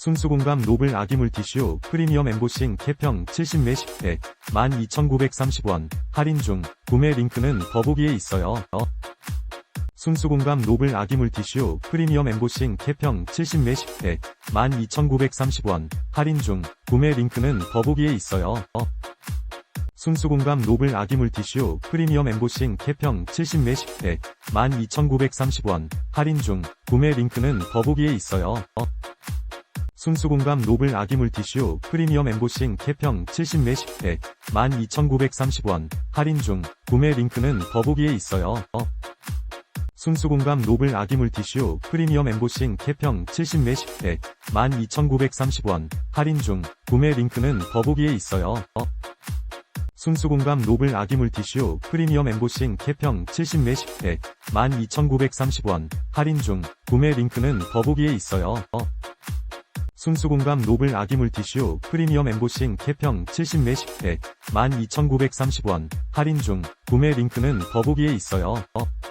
순수공감 노블 아기 물티슈 프리미엄 엠보싱 캡형 70매 10팩 12,930원 할인 중 구매 링크는 더보기에 있어요. 어. 순수공감 노블 아기 물티슈 프리미엄 엠보싱 캡형 70매 10팩 12,930원 할인 중 구매 링크는 더보기에 있어요. 어. 순수공감 노블 아기 물티슈 프리미엄 엠보싱 캡형 70매 10팩 12,930원 할인 중 구매 링크는 더보기에 있어요. 어. 순수공감 노블 아기 물티슈 프리미엄 엠보싱 캡형 70매 10팩 12,930원 할인 중 구매 링크는 더보기에 있어요. 어. 순수공감 노블 아기 물티슈 프리미엄 엠보싱 캡형 70매 10팩 12,930원 할인 중 구매 링크는 더보기에 있어요. 어. 순수공감 노블 아기 물티슈 프리미엄 엠보싱 캡형 70매 10팩 12,930원 할인 중 구매 링크는 더보기에 있어요. 어. 순수공감 노블 아기 물티슈 프리미엄 엠보싱 캡형 70매 10팩 12,930원 할인 중 구매 링크는 더보기에 있어요. 어.